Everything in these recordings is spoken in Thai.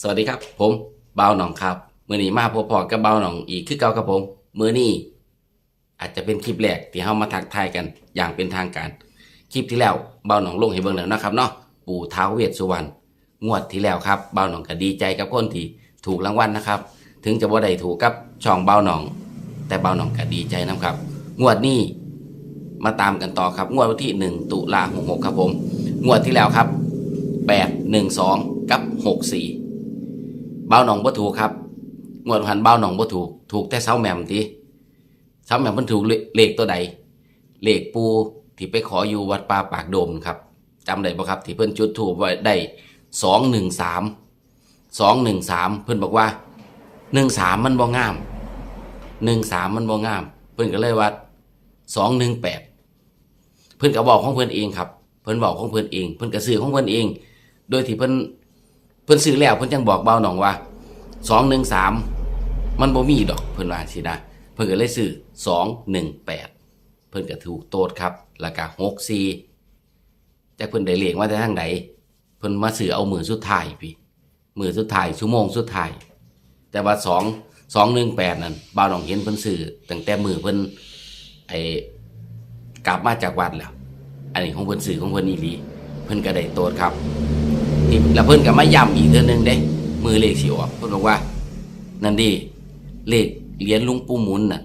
สวัสดีครับ ผมเบาหนองครับมือนี้มาพบพอกับเบาหนองอีกคือเก่าครับผมมือนี้อาจจะเป็นคลิปแรกที่เฮามาทักทายกันอย่างเป็นทางการ คลิปที่แล้วเบาหนองลงให้เบิ่งแล้วนะครับเนาะปู่ท้าวเวสสุวรรณงวดที่แล้วครับเบาหนองก็ดีใจกับคนที่ถูกรางวัลนะครับ ถึงจะบ่ได้ถูกกับช่องเบาหนอง แต่เบาหนองก็ดีใจนะครับ งวดนี้มาตามกันต่อครับ งวดวันที่ 1 ตุลาคม66ครับผม งวดที่แล้วครับ 8 1 2 กับ 64 บ้าหนองบ่ถูกครับงวดพันเบ้าหนองบ่ถูก ถูกแต่เสาแหม่มทีเสาแหม่มเพิ่นถูกเลขตัวใดเลขปูที่ไปขออยู่วัดป่าปากโดมครับจำได้บ่ครับที่เพิ่นจุดถูกไว้ได้สองหนึ่งสามสองหนึ่งสามเพิ่นบอกว่าหนึ่งสามมันบ่งามหนึ่งสามมันบ่งาม เพิ่นก็เลยว่าสองหนึ่งแปดเพิ่นก็บอกของเพิ่นเองครับ เพิ่นบอกของเพิ่นเอง เพิ่นก็ซื้อของเพิ่นเอง โดยที่เพิ่น เพิ่นซื้อแล้วเพิ่นจังบอกเบาหน่องว่าสองหนึ่งสามมันบ่มีดอกเพิ่นว่าสินะเพิ่นก็เลยซื้อสองหนึ่งแปดเพิ่นก็ถูกโตดครับแล้วก็หกสี่แต่เพิ่นได้เลขมาแต่ทางใดเพิ่นมาซื้อเอามือสุดท้ายพี่มือสุดท้ายชั่วโมงสุดท้ายแต่ว่าสองสองหนึ่งแปดนั่นเบาหนองเห็นเพิ่นซื้อตั้งแต่มือเพิ่นไอ้กลับมาจากวัดแล้ว อันนี้ของเพิ่นซื้อของเพิ่นอีหลีเพิ่นก็ได้โตดครับ ที่แล้วเพิ่นก็มาย้ำอีกเทื่อนึงเด้ มือเลขสิออกเพิ่นบอกว่า นั่นดิเลขเหรียญลุงปู่มุนน่ะ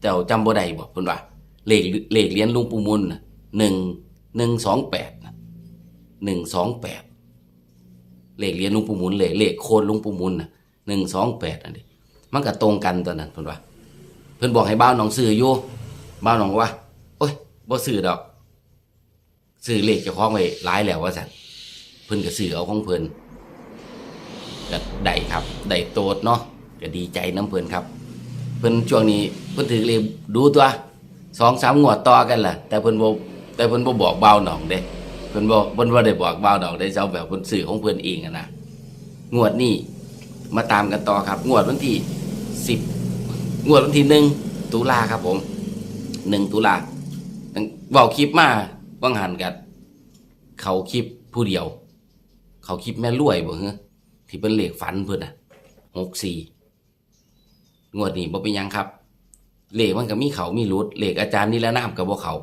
เจ้าจำบ่ได้บ่เพิ่นว่าเลขเลขเหรียญลุงปู่มุนน่ะหนึ่งหนึ่งสองแปดนะหนึ่งสองแปดเลขเหรียญลุงปู่มุนเลขเลขโคนลุงปู่มุนน่ะหนึ่งสองแปดอันนี้มันก็ตรงกันตอนนั้นเพิ่นว่า เพิ่นบอกให้บ้าวหนองซื้ออยู่บ้าวหนองว่าโอ้ยบ่ซื้อดอกซื้อเลขเจ้าของไว้หลายแล้วว่าซั่น พิ่นก็ซื้อเอาของเพิ่นก็ได้ครับได้โตดเนาะก็ดีใจน้ำเพิ่นครับ เพิ่นช่วงนี้เพิ่นถือเลขดูตัวสองสามงวดต่อกันล่ะ แต่เพิ่นบ่แต่เพิ่นบ่บอกเบาหนองเด้เพิ่นบ่เพิ่นบ่ได้บอกเบาหนองได้เจ้าแบบเพิ่นซื้อของเพิ่นเองอะนะงวดนี้มาตามกันต่อครับ งวดวันที่10งวดวันที่หนึ่งตุลาครับผมหนึ่งตุลาเว้าคลิปมาว่างหันกันเขาคลิปผู้เดียว เขาคลิปแม่รวยบ่ฮะที่เป็นเหลขฝันเพิ่อนอะหกสี่งวดนี้บ่เป็นยังครับเลขมันก็มีเขามีรุดเลขอาจารย์นี่แล้วน้ำกับบ่เขา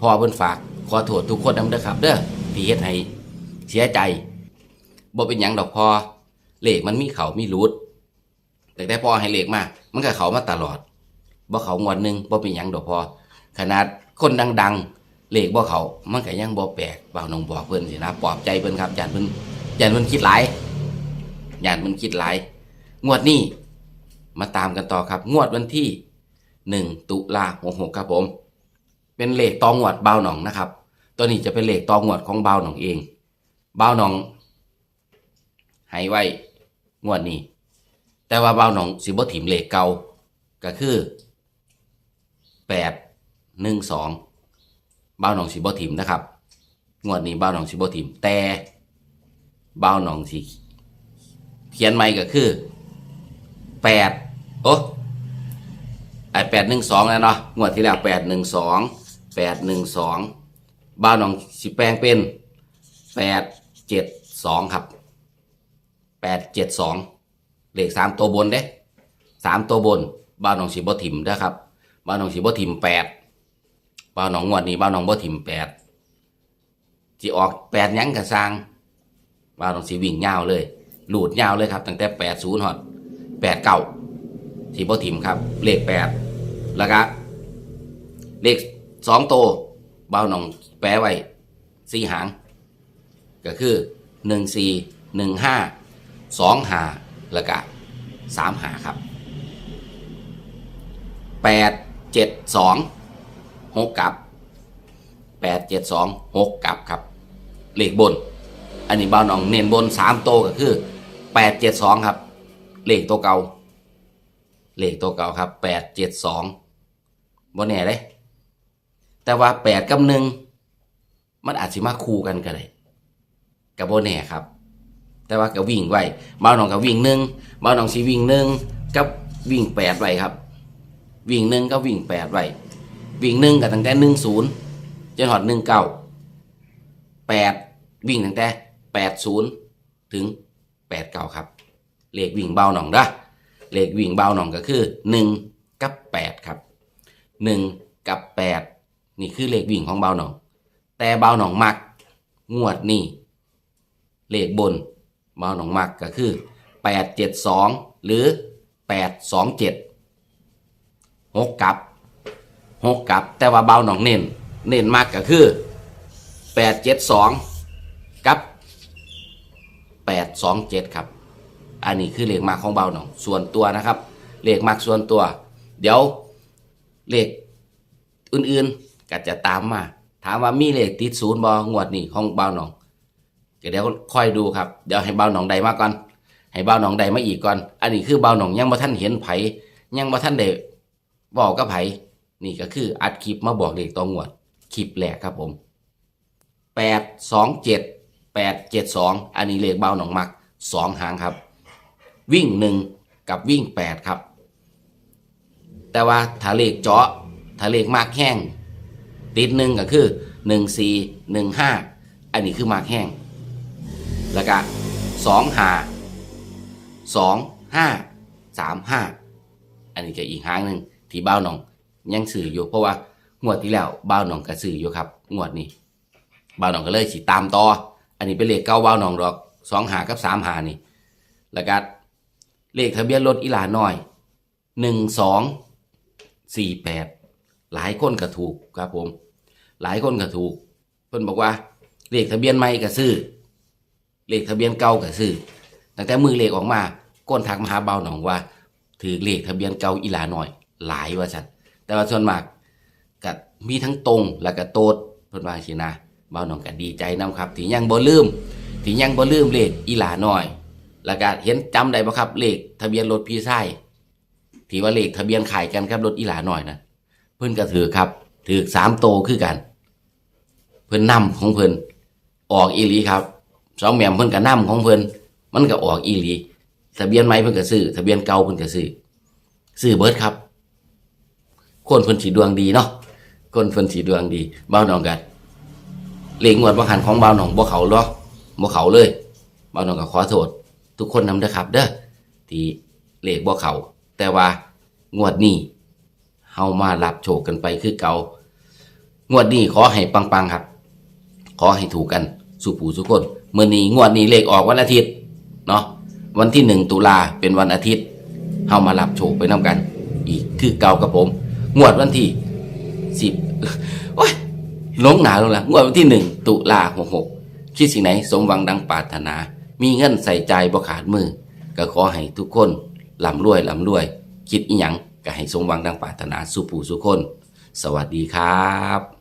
พอเพิ่นฝากขอโทษทุกคนนำเด้อครับ เด้อที่เฮ็ดให้เสียใจบ่เป็นหยังดอกพอเลขมันมีเขามีรุดแต่แต่พอให้เลขมามันก็เขามาตลอดบ่เขางวดหนึงบ่เป็นหยังดอกพอขนาดคนดัง ๆ เลขบ่เขามันก็ยังบ่แปลกบ่าวน้องบอกเพิ่นสินะปลอบใจเพิ่นครับยานเพิ่นยานเพิ่นคิดหลายยานเพิ่นคิดหลาย งวดนี้มาตามกันต่อครับ งวดวันที่หนึ่งตุลาหกหกครับผม เป็นเลขตองวดบ่าวหนองนะครับ ตัวนี้จะเป็นเลขตองวดของบ่าวหนองเองบ่าวหนองให้ไว้งวดนี้ แต่ว่าบ่าวหนองสิบ่ถิ่มเลขเก่าก็คือแปดหนึ่งสอง บ้าวหนองสีบ่ถิ่มนะครับงวดนี้บ้าวหนองสีบ่ถิ่มแต่บ้าวหนองสีเขียนใหม่ก็คือแปดโอ้ไอแปดหนึ่งสองแล้วเนาะงวดที่แล้วแปดหนึ่งสองแปดหนึ่งสองบ้าวหนองสีแปลงเป็นแปดเจ็ดสองครับแปดเจ็ดสองเลขสามตัวบนเด้สามตัวบนบ้าหนองสีบ่ถิ่มนะครับบ้าหนองสีบ่ถิ่มแปด บ้าหนองงวดนี้บ้าหนองบ่ถิ่มแปดจีออกแปดยังกระสร้างบ้าหนองสีวิ่งยาวเลย หลุดยาวเลยครับ ตั้งแต่แปดศูนย์หอดแปดเก้าที่บ่ถิ่มครับ เลขแปดแล้วก็เลขสองโตบ้าหนองแปลไว้สี่หาง ก็คือหนึ่งสี่หนึ่งห้าสองหาแล้วก็สามหาครับแปดเจ็ดสอง หกกับแปดเจ็ดสองหกกับครับเลขบน อันนี้บ้าวหนองเน้นบนสามโตก็คือแปดเจ็ดสองครับ เลขตัวเก่า เลขตัวเก่าครับแปดเจ็ดสองบนแน่เลยแต่ว่าแปดกับหนึ่งมันอาจสิมาคู่กันก็ได้กับโบแน่ครับ แต่ว่าก็วิ่งไว้บ้าวหนองกับวิ่งหนึ่งบ้าวหนองสีวิ่งหนึ่งกับวิ่งแปดไว้ครับ วิ่งหนึ่งก็วิ่งแปดไว้ วิ่งหนึ่งกับตั้งแต่หนึ่งศูนย์จนหอดหนึ่งเก้าแปดวิ่งตั้งแต่แปดศูนย์ถึงแปดเก้าครับ เลขวิ่งเบาหน่องด้อเลขวิ่งเบาหน่องก็คือหนึ่งกับแปดครับหนึ่งกับแปดนี่คือเลขวิ่งของเบาหน่อง แต่เบาหน่องมักงวดนี่เลขบนเบาหน่องมักก็คือแปดเจ็ดสองหรือแปดสองเจ็ดหกกับ หกกับ แต่ว่าเบาหนองเน้นเน้นมากก็คือแปดเจ็ดสองกับแปดสองเจ็ดครับ อันนี้คือเลขมากของเบาหนอง ส่วนตัวนะครับ เลขมากส่วนตัว เดี๋ยวเลขอื่นๆก็จะตามมา ถามว่ามีเลขติดศูนย์บองวดนี้ของเบาหนองเดี๋ยวค่อยดูครับ เดี๋ยวให้เบาหนองใดมาก่อน ให้เบาหนองใดมาอีกก่อน อันนี้คือเบาหนองยังบ่ท่านเห็นไผยังบ่ท่านได้บอกกับไผ นี่ก็คืออัดคลิปมาบอกเลขตองวดคลิปแรกครับผมแปดสองเจ็ดแปดเจ็ดสองอันนี้เลขเบาหนองมักสองหางครับ วิ่งหนึ่งกับวิ่งแปดครับ แต่ว่าถ้าเลขเจาะถ้าเลขมากแห้งติดหนึ่งก็คือหนึ่งสี่หนึ่งห้าอันนี้คือมากแห้งแล้วก็สองหาสองห้าสามห้าอันนี้ก็อีกหางหนึ่งที่เบ้าหนอง ยังสื่ออยู่เพราะว่างวดที่แล้วบ้าวหนองก็สื่ออยู่ครับงวดนี้บ้าวหนองก็เลยสิตามต่อ อันนี้เป็นเลขเก้าบ้าวหนองดอกสองหากับสามหานี่แล้วก็เลขทะเบียนรถอีหลาน้อยหนึ่งสองสี่แปดหลายคนก็ถูกครับผม หลายคนก็ถูก เพิ่นบอกว่าเลขทะเบียนใหม่ก็ซื้อเลขทะเบียนเก่าก็ซื้อตั้งแต่มือเลขออกมาก้นทักมาหาเบาหนองว่า ถือเลขทะเบียนเก่าอีหลาหน่อย หลายว่าสัน แต่ว่าส่วนมากก็มีทั้งตรงแล้วก็โตดเพิ่นว่าสินะเบาหนองก็ดีใจนํครับที่ยังบ่ลืมที่ยังบ่ลืมเลขอีหลาน้อย แล้วก็เห็นจำได้บ่ครับเลขทะเบียนรถพี่ชายที่ว่าเลขทะเบียนขายกันครับรถอีหลาน้อยนะเพิ่นก็ถือครับถือสามโตคือกัน เพิ่นนำของเพิ่นออกอีหลีครับสองแหม่มเพิ่นก็นำของเพิ่นมันก็ออกอีหลีทะเบียนใหม่เพิ่นก็ซื้อทะเบียนเก่าเพิ่นก็ซื้อซื้อเบิดครับ คนเพิ่นสีดวงดีเนาะคนเพิ่นสีดวงดีเบาหนองกันเลงงวดบ่หันของเบาหนองบ่เขาเนาะบ่เขาเลยเบาหนองก็ขอโทษ ทุกคนนำเด้อครับ เด้อที่เลขบ่เขาแต่ว่างวดนี้เฮามารับโชคกันไปคือเก่างวดนี้ขอให้ปังๆครับ ขอให้ถูกกันสุผู้สุกคนเมื่อนี้งวดนี้เลขออกวันอาทิตย์เนาะวันที่หนึ่งตุลาเป็นวันอาทิตย์เฮามารับโชคไปนํกัน อีกคือเก่ากับผม งวดวันที่สิบโอ้ยหลงหนาลงละงวดวันที่หนึ่งตุลาหกหกคิดสิ่งไหน สมหวังดังปรารถนา มีเงินใส่ใจบ่ขาดมือ ก็ขอให้ทุกคนลำรวยลำรวย คิดอีหยังก็ให้สมหวังดังปรารถนาสุภูสุคน สวัสดีครับ